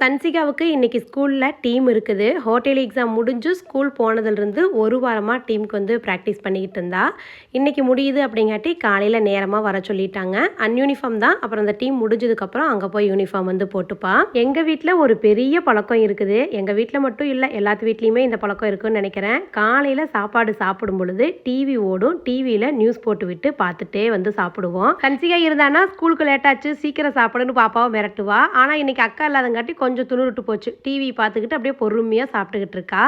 சன்சிகாவுக்கு இன்றைக்கி ஸ்கூலில் டீம் இருக்குது. ஹோட்டல் எக்ஸாம் முடிஞ்சு ஸ்கூல் போனதுலேருந்து ஒரு வாரமாக டீமுக்கு வந்து ப்ராக்டிஸ் பண்ணிக்கிட்டு இருந்தா. இன்றைக்கி முடியுது அப்படிங்காட்டி காலையில் நேரமாக வர சொல்லிட்டாங்க. அன்யூனிஃபார்ம் தான். அப்புறம் அந்த டீம் முடிஞ்சதுக்கப்புறம் அங்கே போய் யூனிஃபார்ம் வந்து போட்டுப்பா. எங்கள் வீட்டில் ஒரு பெரிய பழக்கம் இருக்குது. எங்கள் வீட்டில் மட்டும் இல்லை எல்லாத்து வீட்லேயுமே இந்த பழக்கம் இருக்குன்னு நினைக்கிறேன். காலையில் சாப்பாடு சாப்பிடும் பொழுது டிவி ஓடும். டிவியில் நியூஸ் போட்டு விட்டு பார்த்துட்டே வந்து சாப்பிடுவோம். சன்சிகா இருந்தானா ஸ்கூலுக்கு லேட்டாச்சு சீக்கிரம் சாப்பிடுன்னு பாப்பாவை மிரட்டுவா. ஆனால் இன்றைக்கி அக்கா இல்லாதங்காட்டி கொஞ்சம் துணுருட்டு போச்சு. டிவி பார்த்துக்கிட்டு அப்படியே பொறுமையாக சாப்பிட்டுக்கிட்டு இருக்கா.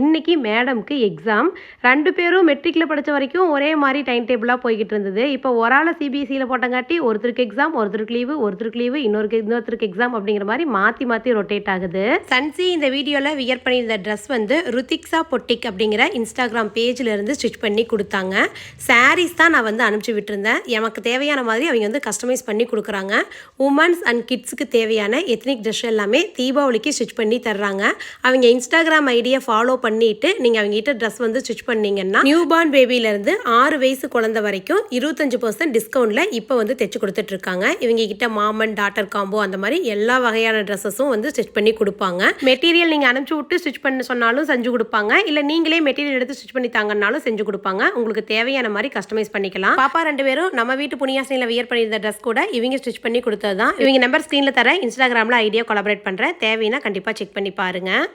இன்றைக்கி மேடம்க்கு எக்ஸாம் ரெண்டு பேரும் மெட்ரிக்கில் படித்த வரைக்கும் ஒரே மாதிரி டைம் டேபிளாக போய்கிட்டு இருந்தது. இப்போ ஒரு ஆளை சிபிஎஸ்சியில் போட்டங்காட்டி ஒருத்தருக்கு எக்ஸாம் ஒருத்தருக்கு லீவு ஒருத்தருக்கு லீவு இன்னொருக்கு இன்னொருத்தருக்கு எக்ஸாம் அப்படிங்கிற மாதிரி மாற்றி மாற்றி ரொட்டேட் ஆகுது. சன்சி இந்த வீடியோவில் வியர் பண்ணியிருந்த ட்ரெஸ் வந்து ருத்திக்ஸா பொட்டிக் அப்படிங்கிற இன்ஸ்டாகிராம் பேஜில் இருந்து ஸ்டிச் பண்ணி கொடுத்தாங்க. சாரீஸ் தான் நான் வந்து அனுப்பிச்சி விட்டுருந்தேன். எனக்கு தேவையான மாதிரி அவங்க வந்து கஸ்டமைஸ் பண்ணி கொடுக்குறாங்க. உமன்ஸ் அண்ட் கிட்ஸுக்கு தேவையான எத்னிக் ட்ரெஸ் எல்லாமே தீபாவளிக்கு ஸ்டிச் பண்ணி தர்றாங்க. அவங்க இன்ஸ்டாகிராம் ஐடியை ஃபாலோ பண்ணிட்டு நீங்கள் அவங்க கிட்ட ட்ரெஸ் வந்து ஸ்டிச் பண்ணீங்கன்னா நியூ பார்ன் பேபியிலேருந்து ஆறு வயசு குழந்தை வரைக்கும் இருபத்தஞ்சு பர்சன்ட் டிஸ்கவுண்ட்டில் இப்போ வந்து தைச்சு கொடுத்துட்டு இருக்காங்க. இவங்க கிட்ட மாமன் டாட்டர் காம்போ அந்த மாதிரி எல்லா வகையான ட்ரெஸ்ஸஸும் வந்து ஸ்டிச் பண்ணி கொடுப்பாங்க. மெட்டீரியல் நீங்கள் அனுப்பிச்சு விட்டு ஸ்டிச் பண்ண சொன்னாலும் செஞ்சு கொடுப்பாங்க. இல்லை நீங்களே மெட்டீரியல் எடுத்து ஸ்டிச் பண்ணி தாங்கனாலும் செஞ்சு கொடுப்பாங்க. உங்களுக்கு தேவையான மாதிரி கஸ்டமைஸ் பண்ணிக்கலாம். பாப்பா ரெண்டு பேரும் நம்ம வீட்டு புனியாசனியில் வியர் பண்ணியிருந்த ட்ரெஸ் கூட இவங்க ஸ்டிச் பண்ணி கொடுத்தது தான் இவங்க நம்பர் ஸ்க்ரீனில் தர இன்ஸ்டாகிராமில் ஐடியா கொலாபரேட் பண்ணுறேன் தேவைன்னா கண்டிப்பாக செக் பண்ணி பாருங்கள்